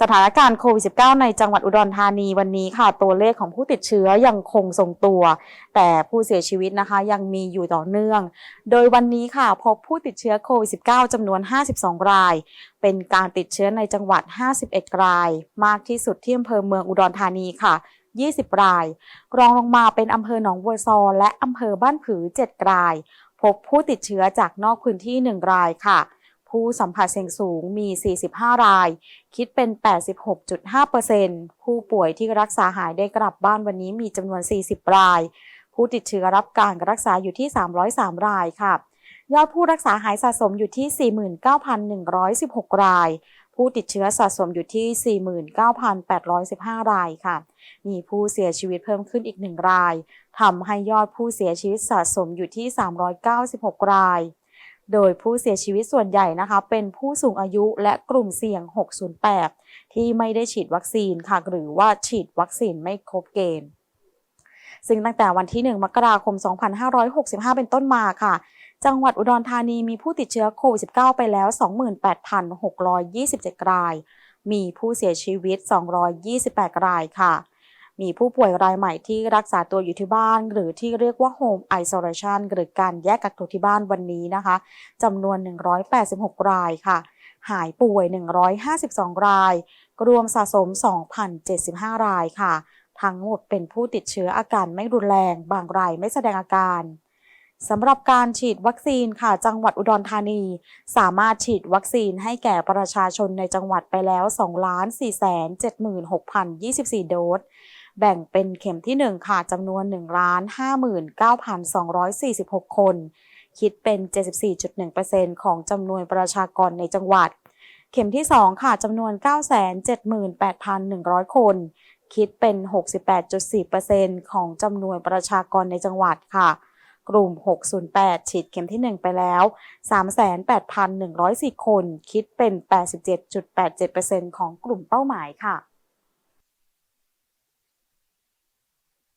สถานการณ์โควิด -19 ในจังหวัดอุดรธานีวันนี้ค่ะ ตัวเลขของผู้ติดเชื้อยังคงทรงตัว แต่ผู้เสียชีวิตนะคะยังมีอยู่ต่อเนื่อง โดยวันนี้ค่ะพบผู้ติดเชื้อโควิด -19 จำนวน 52 ราย เป็นการติดเชื้อในจังหวัด 51 ราย มากที่สุดที่อำเภอเมืองอุดรธานีค่ะ 20 ราย รองลงมาเป็นอำเภอหนองบัวซอและอำเภอบ้านผือ 7 ราย พบผู้ติดเชื้อจากนอกพื้นที่ 1 รายค่ะ ผู้สัมผัสเสี่ยงสูงมี 45 ราย คิดเป็น 86.5%ผู้ป่วยที่รักษาหายได้กลับบ้านวันนี้มีจำนวน 40 ราย ผู้ติดเชื้อรับการรักษาอยู่ที่ 303 รายค่ะ ยอดผู้รักษาหายสะสมอยู่ที่ 49,116 ราย ผู้ติดเชื้อสะสมอยู่ที่ 49,815 รายค่ะ มีผู้เสียชีวิตเพิ่มขึ้นอีกหนึ่งราย ทำให้ยอดผู้เสียชีวิตสะสมอยู่ที่ 396 ราย โดยผู้เสียชีวิตส่วนใหญ่นะคะเป็นผู้สูงอายุและกลุ่มเสี่ยง 608 ที่ไม่ได้ฉีดวัคซีนค่ะหรือว่าฉีดวัคซีนไม่ครบเกณฑ์ซึ่งตั้งแต่วันที่ 1 มกราคม 2565 เป็นต้นมาค่ะ จังหวัดอุดรธานีมีผู้ติดเชื้อโควิด -19 ไปแล้ว 28,627 ราย มีผู้เสียชีวิต 228 รายค่ะ มีผู้ป่วยรายใหม่ที่รักษาตัวอยู่ที่บ้าน หรือที่เรียกว่า Home Isolation หรือการแยกกักตัวที่บ้านวันนี้นะคะจำนวน 186 รายค่ะ หายป่วย 152 ราย รวมสะสม 2,075 รายค่ะ ทั้งหมดเป็นผู้ติดเชื้ออาการไม่รุนแรง บางรายไม่แสดงอาการสำหรับการฉีดวัคซีนค่ะ จังหวัดอุดรธานี สามารถฉีดวัคซีนให้แก่ประชาชนในจังหวัดไปแล้ว 2 4 7 6 0 24 โดส แบ่งเป็นเข็มที่ 1 ค่ะจำนวน 1 59,246 คน คิดเป็น 74.1%ของจำนวนประชากรในจังหวัด เข็มที่ 2 ค่ะจำนวน 978,100 คน คิดเป็น 68.4%ของจำนวนประชากรในจังหวัดค่ะ กลุ่ม 608 ฉีดเข็มที่ 1 ไปแล้ว 38,104 คน คิดเป็น 87.87%ของกลุ่มเป้าหมายค่ะ